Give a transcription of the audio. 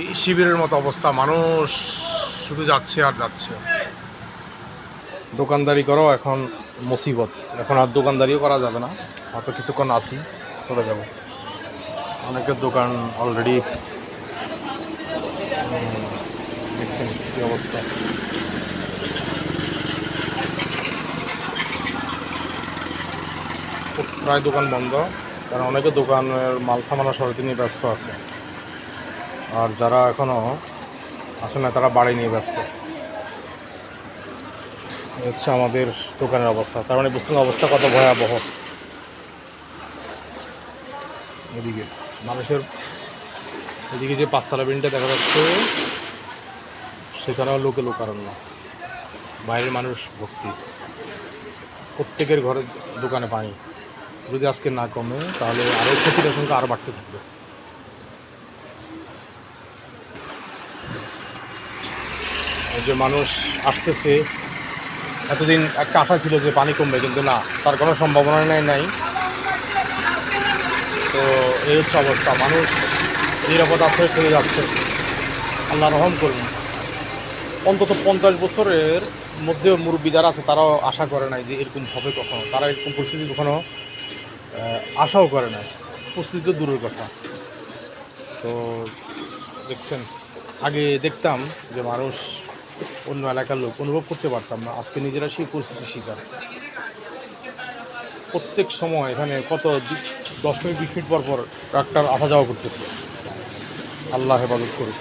এই শিবিরের মতো অবস্থা, মানুষ শুধু যাচ্ছে আর যাচ্ছে। দোকানদারি করো, এখন মুসিবত। এখন আর দোকানদারিও করা যাবে না। হয়তো কিছুক্ষণ আসি, চলে যাব। অনেকের দোকান অলরেডি দেখছেন কি অবস্থা। প্রায় দোকান বন্ধ, কারণ অনেকে দোকানের মাল সামানা সরাতে নিয়ে ব্যস্ত আছে। আর যারা এখনও আসে না, তারা বাড়ি নিয়ে ব্যস্ত। হচ্ছে আমাদের দোকানের অবস্থা। তার মানে বুঝছেন অবস্থা কত ভয়াবহ। এদিকে মানুষের, এদিকে যে পাঁচতলা বিল্ডিংটা দেখা যাচ্ছে, সেখানেও লোকে লোকারণ্য। বাইরের মানুষ ভর্তি প্রত্যেকের ঘরে দোকানে পানি। যদি আজকে না কমে, তাহলে আরও ক্ষতির সংখ্যা আরও বাড়তে থাকবে। যে মানুষ আসতেছে, এতদিন একটা আশা ছিল যে পানি কমবে, কিন্তু না, তার কোনো সম্ভাবনা নেই, নাই। তো এই হচ্ছে অবস্থা, মানুষ নিরাপদ আশ্রয় চলে যাচ্ছে। আল্লাহ রহম করুন। অন্তত পঞ্চাশ বছরের মধ্যে মুরব্বী যারা আছে, তারাও আশা করে নাই যে এরকম হবে কখনো। তারা এরকম পরিস্থিতি কখনো আশাও করে নাই। পরিস্থিতি তো দূরের কথা। তো দেখছেন, আগে দেখতাম যে মানুষ অন্য এলাকার লোক অনুভব করতে পারতাম না। আজকে নিজেরা সেই পরিস্থিতির শিকার। প্রত্যেক সময় এখানে কত দশ মিনিট, বিশ মিনিট পর পর ট্রাক্টর আসা যাওয়া করতেছে। আল্লাহ হেফাজত করুক।